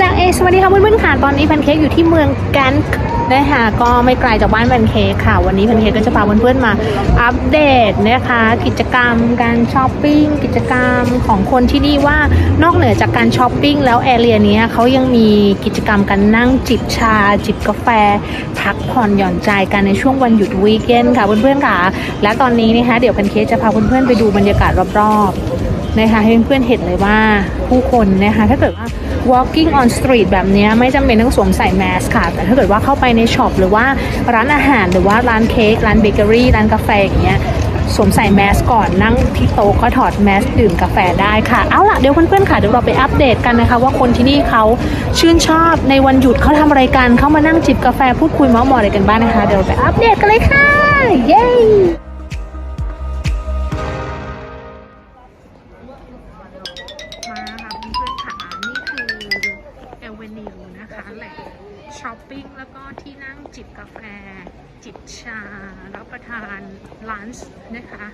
จากเอสวัสดีค่ะเพื่อนๆค่ะตอนนี้แพนเค้กอยู่ที่เมืองกันนะคะก็ไม่ไกลจากบ้านแพนเค้กค่ะ วันนี้แพนเค้กก็จะพาเพื่อนๆมาอัปเดตนะคะ กิจกรรมการช้อปปิ้งกิจกรรมของคนที่นี่ว่านอกเหนือจากการช้อปปิ้งแล้วแอเรียนี้เขายังมีกิจกรรมการนั่งจิบชา จิบกาแฟพักผ่อนหย่อนใจกันในช่วงวันหยุดวีคเอนค่ะเพื่อนๆค่ะ และตอนนี้นะคะเดี๋ยวแพนเค้กจะพาเพื่อนๆไปดูบรรยากาศรอบๆ นะคะให้เพื่อนๆเห็นเลยว่าผู้คนนะคะถ้าเกิดว่า walking on street แบบนี้ไม่จำเป็นต้องสวมใส่แมสค่ะ แต่ถ้าเกิดว่าเข้าไปในช็อปหรือว่าร้านอาหารหรือว่าร้านเค้กร้านเบเกอรี่ร้านกาแฟอย่างเงี้ยสวมใส่แมสก่อนนั่งที่โต๊ะก็ถอดแมสดื่มกาแฟได้ค่ะ เอาล่ะเดี๋ยวเพื่อนๆค่ะเดี๋ยวเราไปอัปเดตกันนะคะ ว่าคนที่นี่เขาชื่นชอบในวันหยุดเขาทำอะไรกันเขามานั่งจิบกาแฟพูดคุยเมาท์มอยอะไรกันบ้างนะคะ เดี๋ยวไปอัปเดตกันเลยค่ะ เย้ ช้อปปิ้งแล้วก็ที่นั่งจิบกาแฟ จิบชา รับประทานลันช์นะคะ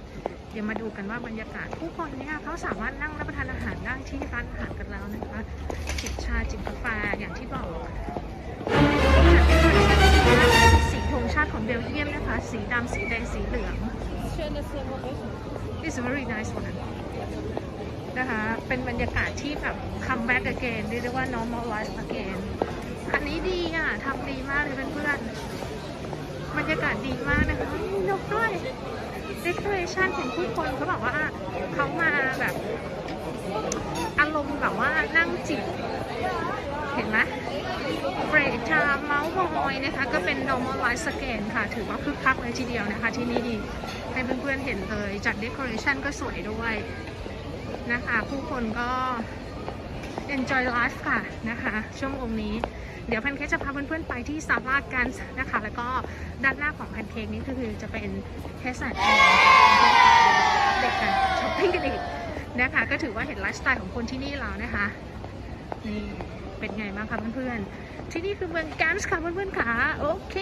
เดี๋ยวมาดูกันว่าบรรยากาศผู้คนเนี่ยเขาสามารถนั่งรับประทานอาหารได้ที่ร้านอาหารกันแล้วนะคะ จิบชาจิบกาแฟอย่างที่บอกสีธงชาติของเบลเยียมนะคะ สีดำสีแดงสีเหลือง It's very nice one นะคะ เป็นบรรยากาศที่แบบ come back again เรียกได้ว่า normalize again อันนี้ดีอะทำดีมากเลยเพื่อนๆบรรยากาศดีมากนะคะมีนกด้วย decoration เห็นผู้คนเขาบอกว่าเขามาแบบ อารมณ์แบบว่านั่งจิบเห็นไหมเบรชาเมาส์มอยนะคะ ก็เป็น normalize again ค่ะ ถือว่าคึกคักเลยทีเดียวนะคะ ที่นี่ดีให้เพื่อนๆเห็นเลย จัด decoration ก็สวยด้วยนะคะ ผู้คนก็ enjoy life ค่ะนะคะช่วโมงนี้ เดี๋ยวแพนเค้กจะพาเพื่อนๆไปที่ซาบากันนะคะ แล้วก็ด้านหน้าของแพนเค้กนี้ก็คือจะเป็นเทสแอนด์เด็กกันช้อปปิ้งกันอีกนะคะ ก็ถือว่าเห็นไลฟ์สไตล์ของคนที่นี่แล้วนะคะนี่เป็นไงบ้างคะเพื่อนๆที่นี่คือเมืองกันส์ค่ะเพื่อนๆค่ะโอเค